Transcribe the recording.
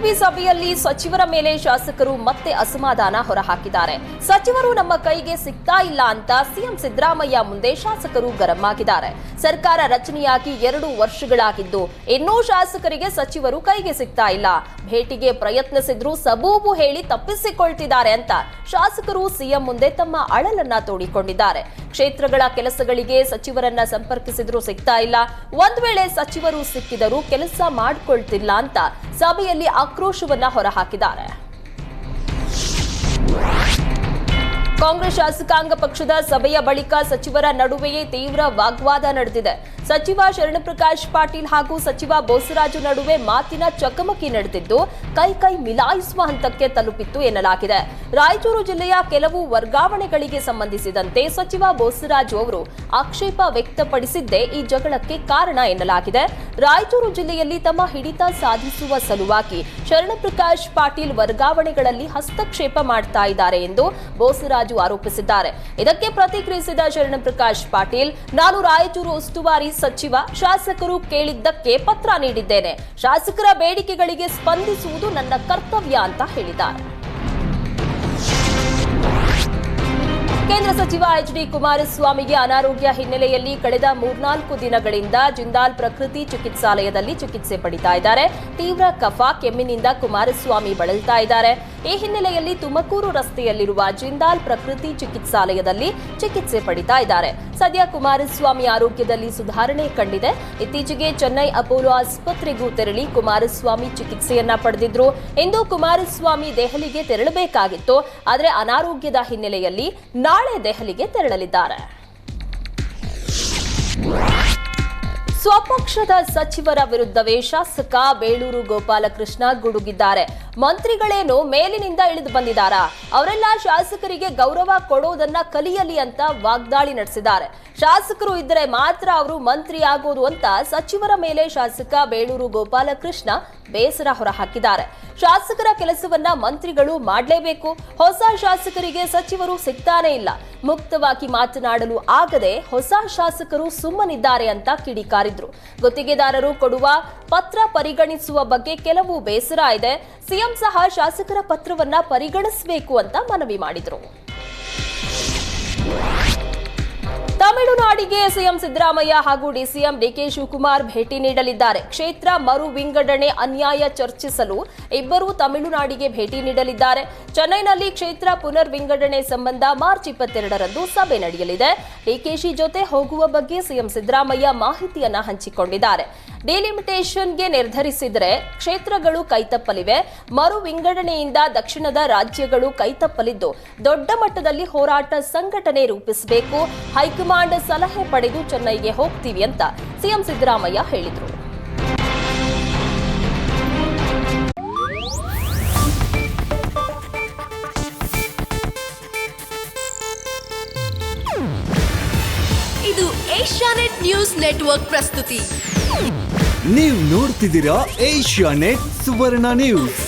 KSRP ಸಭೆಯಲ್ಲಿ ಸಚಿವರ ಮೇಲೆ ಶಾಸಕರು ಮತ್ತೆ ಅಸಮಾಧಾನ ಹೊರಹಾಕಿದ್ದಾರೆ. ಸಚಿವರು ನಮ್ಮ ಕೈಗೆ ಸಿಗ್ತಾ ಇಲ್ಲ ಅಂತ ಸಿಎಂ ಸಿದ್ದರಾಮಯ್ಯ ಮುಂದೆ ಶಾಸಕರು ಗರಂ ಆಗಿದ್ದಾರೆ. ಸರ್ಕಾರ ರಚನೆಯಾಗಿ ಎರಡು ವರ್ಷಗಳಾಗಿದ್ದು, ಇನ್ನೂ ಶಾಸಕರಿಗೆ ಸಚಿವರು ಕೈಗೆ ಸಿಗ್ತಾ ಇಲ್ಲ. ಭೇಟಿಗೆ ಪ್ರಯತ್ನಿಸಿದ್ರು ಸಬೂಬು ಹೇಳಿ ತಪ್ಪಿಸಿಕೊಳ್ತಿದ್ದಾರೆ ಅಂತ ಶಾಸಕರು ಸಿಎಂ ಮುಂದೆ ತಮ್ಮ ಅಳಲನ್ನ ತೋಡಿಕೊಂಡಿದ್ದಾರೆ. ಕ್ಷೇತ್ರಗಳ ಕೆಲಸಗಳಿಗೆ ಸಚಿವರನ್ನ ಸಂಪರ್ಕಿಸಿದ್ರು ಸಿಗ್ತಾ ಇಲ್ಲ. ಒಂದ್ ವೇಳೆ ಸಚಿವರು ಸಿಕ್ಕಿದರೂ ಕೆಲಸ ಮಾಡ್ಕೊಳ್ತಿಲ್ಲ ಅಂತ ಸಭೆಯಲ್ಲಿ ಆಕ್ರೋಶವನ್ನ ಹೊರಹಾಕಿದ್ದಾರೆ. ಕಾಂಗ್ರೆಸ್ ಶಾಸಕಾಂಗ ಪಕ್ಷದ ಸಭೆಯ ಬಳಿಕ ಸಚಿವರ ನಡುವೆಯೇ ತೀವ್ರ ವಾಗ್ವಾದ ನಡೆದಿದೆ. ಸಚಿವ ಶರಣಪ್ರಕಾಶ್ ಪಾಟೀಲ್ ಹಾಗೂ ಸಚಿವ ಬೋಸರಾಜು ನಡುವೆ ಮಾತಿನ ಚಕಮಕಿ ನಡೆದಿದ್ದು, ಕೈ ಕೈ ಮಿಲಾಯಿಸುವ ಹಂತಕ್ಕೆ ತಲುಪಿತ್ತು ಎನ್ನಲಾಗಿದೆ. ರಾಯಚೂರು ಜಿಲ್ಲೆಯ ಕೆಲವು ವರ್ಗಾವಣೆಗಳಿಗೆ ಸಂಬಂಧಿಸಿದಂತೆ ಸಚಿವ ಬೋಸರಾಜು ಅವರು ಆಕ್ಷೇಪ ವ್ಯಕ್ತಪಡಿಸಿದ್ದೇ ಈ ಜಗಳಕ್ಕೆ ಕಾರಣ ಎನ್ನಲಾಗಿದೆ. ರಾಯಚೂರು ಜಿಲ್ಲೆಯಲ್ಲಿ ತಮ್ಮ ಹಿಡಿತ ಸಾಧಿಸುವ ಸಲುವಾಗಿ ಶರಣಪ್ರಕಾಶ್ ಪಾಟೀಲ್ ವರ್ಗಾವಣೆಗಳಲ್ಲಿ ಹಸ್ತಕ್ಷೇಪ ಮಾಡ್ತಾ ಇದ್ದಾರೆ ಎಂದು ಬೋಸರಾಜು ಆರೋಪಿಸಿದ್ದಾರೆ. ಇದಕ್ಕೆ ಪ್ರತಿಕ್ರಿಯಿಸಿದ ಶರಣಪ್ರಕಾಶ್ ಪಾಟೀಲ್, ನಾನು ರಾಯಚೂರು ಉಸ್ತುವಾರಿ ಸಚಿವ ಶಾಸಕರು ಕೇಳಿದ್ದಕ್ಕೆ ಪತ್ರ ನೀಡಿದ್ದೇನೆ. ಶಾಸಕರ ಬೇಡಿಕೆಗಳಿಗೆ ಸ್ಪಂದಿಸುವುದು ನನ್ನ ಕರ್ತವ್ಯ ಅಂತ ಹೇಳಿದ್ದಾರೆ. ಕೇಂದ್ರ ಸಚಿವ ಎಚ್ ಡಿ ಕುಮಾರಸ್ವಾಮಿಗೆ ಅನಾರೋಗ್ಯ ಹಿನ್ನೆಲೆಯಲ್ಲಿ ಕಳೆದ ಮೂರ್ನಾಲ್ಕು ದಿನಗಳಿಂದ ಜಿಂದಾಲ್ ಪ್ರಕೃತಿ ಚಿಕಿತ್ಸಾಲಯದಲ್ಲಿ ಚಿಕಿತ್ಸೆ ಪಡಿತಾ ಇದ್ದಾರೆ. ತೀವ್ರ ಕಫ, ಕೆಮ್ಮಿನಿಂದ ಕುಮಾರಸ್ವಾಮಿ ಬಳಲ್ತಾ ಇದ್ದಾರೆ. ಈ ಹಿನ್ನೆಲೆಯಲ್ಲಿ ತುಮಕೂರು ರಸ್ತೆಯಲ್ಲಿರುವ ಜಿಂದಾಲ್ ಪ್ರಕೃತಿ ಚಿಕಿತ್ಸಾಲಯದಲ್ಲಿ ಚಿಕಿತ್ಸೆ ಪಡಿತಾ ಇದ್ದಾರೆ. ಸದ್ಯ ಕುಮಾರಸ್ವಾಮಿ ಆರೋಗ್ಯದಲ್ಲಿ ಸುಧಾರಣೆ ಕಂಡಿದೆ. ಇತ್ತೀಚೆಗೆ ಚೆನ್ನೈ ಅಪೋಲೋ ಆಸ್ಪತ್ರೆಗೂ ತೆರಳಿ ಕುಮಾರಸ್ವಾಮಿ ಚಿಕಿತ್ಸೆಯನ್ನ ಪಡೆದಿದ್ರು. ಇಂದು ಕುಮಾರಸ್ವಾಮಿ ದೆಹಲಿಗೆ ತೆರಳಬೇಕಾಗಿತ್ತು. ಆದರೆ ಅನಾರೋಗ್ಯದ ಹಿನ್ನೆಲೆಯಲ್ಲಿ ನಾಳೆ ದೆಹಲಿಗೆ ತೆರಳಲಿದ್ದಾರೆ. ಸ್ವಪಕ್ಷದ ಸಚಿವರ ವಿರುದ್ಧವೇ ಶಾಸಕ ಬೇಳೂರು ಗೋಪಾಲಕೃಷ್ಣ ಗುಡುಗಿದ್ದಾರೆ. ಮಂತ್ರಿಗಳೇನು ಮೇಲಿನಿಂದ ಇಳಿದು ಬಂದಿದ್ದಾರಾ ಅವರೆಲ್ಲ ಶಾಸಕರಿಗೆ ಗೌರವ ಕೊಡೋದನ್ನ ಕಲಿಯಲಿ ಅಂತ ವಾಗ್ದಾಳಿ ನಡೆಸಿದ್ದಾರೆ. ಶಾಸಕರು ಇದ್ದರೆ ಮಾತ್ರ ಅವರು ಮಂತ್ರಿ ಆಗೋದು ಅಂತ ಸಚಿವರ ಮೇಲೆ ಶಾಸಕ ಬೇಳೂರು ಗೋಪಾಲಕೃಷ್ಣ ಬೇಸರ ಹೊರಹಾಕಿದ್ದಾರೆ. ಶಾಸಕರ ಕೆಲಸವನ್ನ ಮಂತ್ರಿಗಳು ಮಾಡಲೇಬೇಕು. ಹೊಸ ಶಾಸಕರಿಗೆ ಸಚಿವರು ಸಿಗ್ತಾನೇ ಇಲ್ಲ. ಮುಕ್ತವಾಗಿ ಮಾತನಾಡಲು ಆಗದೆ ಹೊಸ ಶಾಸಕರು ಸುಮ್ಮನಿದ್ದಾರೆ ಅಂತ ಕಿಡಿಕಾರಿದ್ರು ಗುತ್ತಿಗೆದಾರರು ಕೊಡುವ ಪತ್ರ ಪರಿಗಣಿಸುವ ಬಗ್ಗೆ ಕೆಲವು ಬೇಸರ ಇದೆ. ಸಿಎಂ ಸಹ ಶಾಸಕರ ಪತ್ರವನ್ನ ಪರಿಗಣಿಸಬೇಕು ಅಂತ ಮನವಿ ಮಾಡಿದ್ರು. ತಮಿಳುನಾಡಿಗೆ ಸಿಎಂ ಸಿದ್ದರಾಮಯ್ಯ ಹಾಗೂ ಡಿಸಿಎಂ ಡಿಕೆ ಶಿವಕುಮಾರ್ ಭೇಟಿ ನೀಡಲಿದ್ದಾರೆ. ಕ್ಷೇತ್ರ ಮರು ವಿಂಗಡಣೆ ಅನ್ಯಾಯ ಚರ್ಚಿಸಲು ಇಬ್ಬರೂ ತಮಿಳುನಾಡಿಗೆ ಭೇಟಿ ನೀಡಲಿದ್ದಾರೆ. ಚೆನ್ನೈನಲ್ಲಿ ಕ್ಷೇತ್ರ ಪುನರ್ ವಿಂಗಡಣೆ ಸಂಬಂಧ ಮಾರ್ಚ್ ಇಪ್ಪತ್ತೆರಡರಂದು ಸಭೆ ನಡೆಯಲಿದೆ. ಡಿಕೆಶಿ ಜೊತೆ ಹೋಗುವ ಬಗ್ಗೆ ಸಿಎಂ ಸಿದ್ದರಾಮಯ್ಯ ಮಾಹಿತಿಯನ್ನ ಹಂಚಿಕೊಂಡಿದ್ದಾರೆ. ಡಿಲಿಮಿಟೇಷನ್ಗೆ ನಿರ್ಧರಿಸಿದರೆ ಕ್ಷೇತ್ರಗಳು ಕೈತಪ್ಪಲಿವೆ. ಮರು ವಿಂಗಡಣೆಯಿಂದ ದಕ್ಷಿಣದ ರಾಜ್ಯಗಳು ಕೈತಪ್ಪಲಿದ್ದು, ದೊಡ್ಡ ಮಟ್ಟದಲ್ಲಿ ಹೋರಾಟ ಸಂಘಟನೆ ರೂಪಿಸಬೇಕು. ಹೈಕಮಾಂಡ್ ಸಲಹೆ ಪಡೆದು ಚೆನ್ನೈಗೆ ಹೋಗ್ತೀವಿ ಅಂತ ಸಿಎಂ ಸಿದ್ದರಾಮಯ್ಯ ಹೇಳಿದರು. ಇದು ಏಷ್ಯಾನೆಟ್ ನ್ಯೂಸ್ ನೆಟ್ವರ್ಕ್ ಪ್ರಸ್ತುತಿ. ನೀವು ನೋಡ್ತಿದ್ದೀರಾ ಏಷ್ಯಾ ನೆಟ್ ಸುವರ್ಣ ನ್ಯೂಸ್.